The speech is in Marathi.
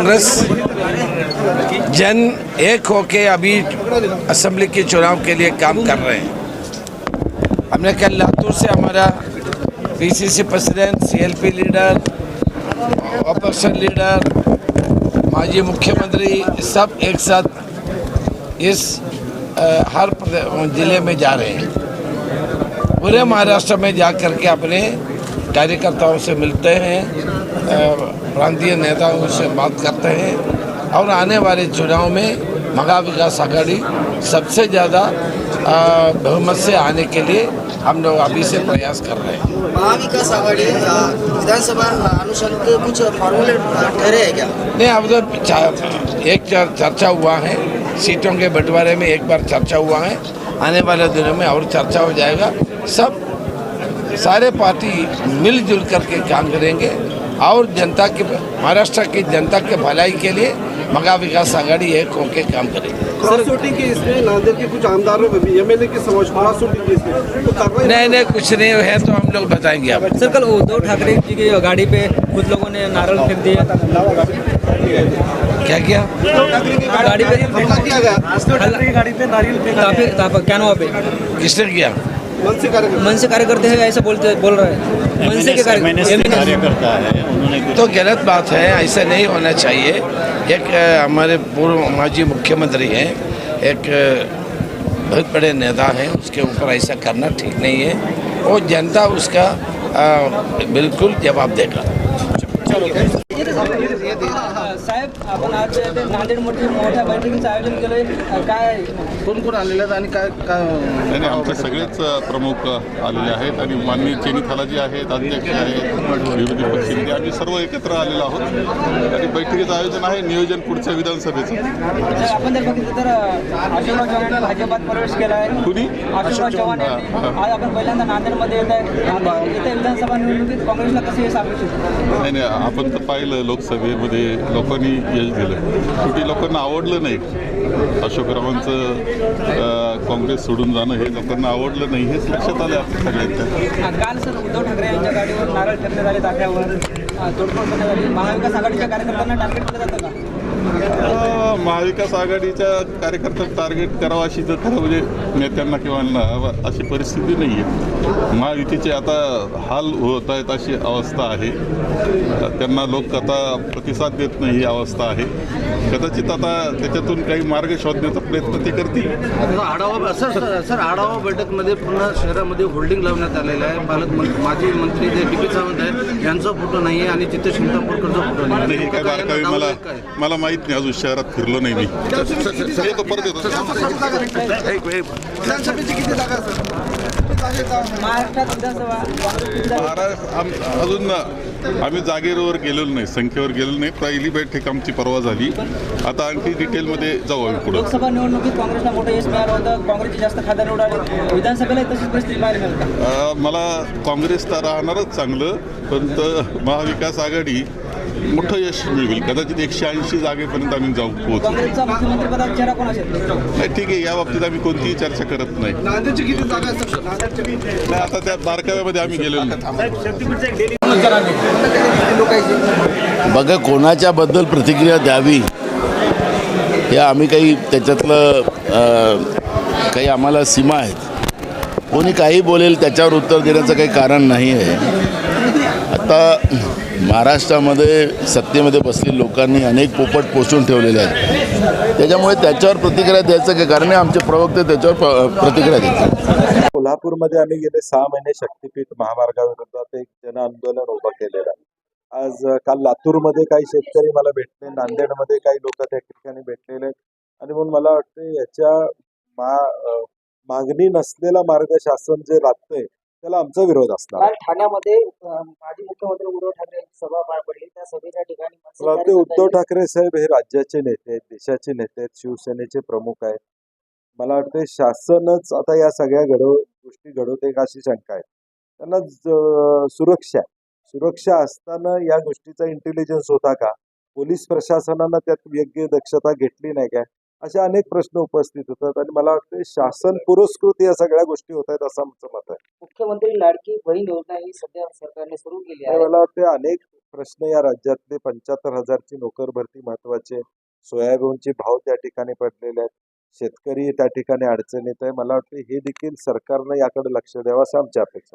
कांग्रेस जन एक होके अभी असेंबली के चुनाव के लिए काम कर रहे हैं। हमने कल लातूर से हमारा PCC president CLP leader opposition leader माजी मुख्यमंत्री सब एक साथ इस अ, हर ज़िले में जा रहे हैं। पूरे महाराष्ट्र में जा कर के अपने कार्यकर्ताओं से मिलते हैं। प्रांतीय नेताओं से बात करते हैं और आने वाले चुनाव में महा विकास आघाड़ी सबसे ज़्यादा बहुमत से आने के लिए हम लोग अभी से प्रयास कर रहे हैं। महाविकास आघाड़ी विधानसभा अनुसार के कुछ फॉर्मूले ठहरे हैं क्या? नहीं अब तो एक चर- चर्चा हुआ है। सीटों के बंटवारे में एक बार चर्चा हुआ है। आने वाले दिनों में और चर्चा हो जाएगा। सब सारे पार्टी मिलजुल करके काम करेंगे। और जनता के महाराष्ट्र की जनता के भलाई के लिए मगा विकास आघाड़ी एक होकर काम करेगी क्रॉस वोटिंग की इसमें नांदेड़ के कुछ आमदारों में भी एमएलए की समझ क्रॉस वोटिंग की इसमें तो नहीं नहीं कुछ नहीं है तो हम लोग बताएँगे आप। सर कल उद्धव ठाकरे जी की गाड़ी पे कुछ लोगों ने नारल फेंक दिए क्या किया? गाड़ी पे हमला किया गया। गाड़ी पे नारियल काफी- क्या नाम पे किसने किया? मन से कार्य करते हैं ऐसा बोलते बोल रहे हैं। मन से के कार्य करता है उन्होंने तो गलत बात है ऐसा नहीं होना चाहिए। एक हमारे पूर्व माजी मुख्यमंत्री हैं एक बहुत बड़े नेता हैं उसके ऊपर ऐसा करना ठीक नहीं है। और जनता उसका आ, बिल्कुल जवाब देगा। साहेब आपण आज ते नांदेडमध्ये मोठ्या बैठकीचं आयोजन केलंय. काय? कोण कोण आलेले आहेत आणि काय काय? नाही नाही, आमचे सगळेच अ, प्रमुख आलेले आहेत आणि माननीय चेनी थालाजी आहेत अध्यक्ष आहेत विरोधी पक्षनेते आम्ही सर्व एकत्र आलेलो आहोत. आणि बैठकीचं आयोजन आहे नियोजन पुढच्या विधानसभेचं. आपण जर बघितलं तर अशोकराव चव्हाण भाजपात प्रवेश केलाय. कुणी? अशोकराव चव्हाण यांनी. आज आपण पहिल्यांदा नांदेडमध्ये येत आहे. इथे विधानसभा निवडणुकीत काँग्रेसला कसं यश अपेक्षित आहे? नाही नाही आपण तर पाहिलं. लोकसभेमध्ये लोकांनी यश दिलं. शेवटी लोकांना आवडलं नाही. अशोकरावांचं अ, काँग्रेस सोडून जाणं हे लोकांना आवडलं नाही हेच लक्षात आलं आपल्या सगळ्यांच्या. काल सर उद्धव ठाकरे यांच्या गाडीवर नारळ ठेवण्यात आले ताफ्यावर तोडफोड करण्यात आली. महाविकास आघाडीच्या कार्यकर्त्यांना टार्गेट केलं जातं का? महाविकास आघाडीच्या कार्यकर्त्यांना टार्गेट करावं अशी तर खरं म्हणजे नेत्यांना किंवा अशी परिस्थिती नाही आहे. महायुतीचे आता हाल होत आहेत अशी अवस्था आहे. त्यांना लोक आता प्रतिसाद देत नाही ही अवस्था आहे. कदाचित आता त्याच्यातून काही मार्ग शोधण्याचा प्रयत्न ते करतील. आढावा सर सर- आढावा बैठकमध्ये पुन्हा शहरामध्ये होल्डिंग लावण्यात आलेलं आहे. पालकमंत्री माजी मंत्री जे डी पी सावंत आहेत यांचा फोटो नाही आहे आणि तिथे चिंतापूरकरचा फोटो नाही मला? मला माहीत नाही अजून शहरात फिरलो नाही मी. येतो परत येतो महाराष्ट्र अजून ना आम्ही जागेवर गेलेलो नाही संख्येवर गेलेलो नाही. पहिली बैठक आमची परवा झाली. आता आणखी डिटेलमध्ये जाऊ आम्ही पुढं. लोकसभा निवडणुकीत काँग्रेसला मोठं यश मिळालं होतं. काँग्रेसचे जास्त खासदार निवडाले विधानसभेला तशीच परिस्थिती पाहायला अ, मला काँग्रेस तर राहणारच चांगलं पण महाविकास आघाडी मोठं यश मिळवेल कदाचित एकशे ऐंशी जागेपर्यंत आम्ही जाऊ पोहोचू. नाही ठीक आहे या बाबतीत आम्ही कोणतीही चर्चा करत नाही. आता त्या बारकाव्यामध्ये आम्ही गेलेलो नाही. बघा कोणाच्या बद्दल प्रतिक्रिया द्यावी? हे आम्ही काही त्याच्यातलं काही आम्हाला सीमा आहेत. कोणी काही बोलेल त्याच्यावर उत्तर देण्याचं काही कारण नाही आहे. आता महाराष्ट्रामध्ये सत्तेमध्ये बसलेल्या लोकांनी अनेक पोपट पोचून ठेवलेले आहेत. त्याच्यामुळे त्याच्यावर प्रतिक्रिया द्यायचं काय कारण आमचे प्रवक्ते त्याच्यावर प्रतिक्रिया देतात. कोल्हापूरमध्ये आम्ही गेले सहा महिने शक्तीपीठ महामार्गाविरोधात एक जन आंदोलन उभं केलेलं. आहे आज काल लातूरमध्ये काही शेतकरी मला भेटले नांदेडमध्ये काही लोक त्या ठिकाणी भेटलेले आणि म्हणून मला वाटते याच्या मा मागणी नसलेला मार्ग शासन जे राखतंय त्याला आमचा विरोध असणार. काल ठाण्यामध्ये अ, माजी मुख्यमंत्री उद्धव ठाकरे यांची सभा पार पडली. त्या सभेच्या ठिकाणी मला वाटतं उद्धव ठाकरे साहेब हे राज्याचे नेते आहेत देशाचे नेते आहेत शिवसेनेचे प्रमुख आहेत. मला वाटते शासनच आता या सगळ्या घडव गोष्टी घडवते का अशी शंका आहे. त्यांना ज- सुरक्षा सुरक्षा असताना या गोष्टीचा इंटेलिजन्स होता का? पोलीस प्रशासनानं त्यात योग्य दक्षता घेतली नाही काय असे अनेक प्रश्न उपस्थित होतात आणि मला वाटतं शासन पुरस्कृत या सगळ्या गोष्टी होत आहेत असं आमचं मत आहे. मुख्यमंत्री लाडकी बहीण योजना ही सध्या सरकारने सुरू केली आहे. मला वाटते अनेक प्रश्न या राज्यातले पंच्याहत्तर हजारची नोकर भरती महत्त्वाचे सोयाबीनचे भाव त्या ठिकाणी पडलेले आहेत. शेतकरी त्या ठिकाणी अडचणीत आहे. मला वाटतं हे देखील सरकारनं याकडे लक्ष द्यावं असं आमची अपेक्षा.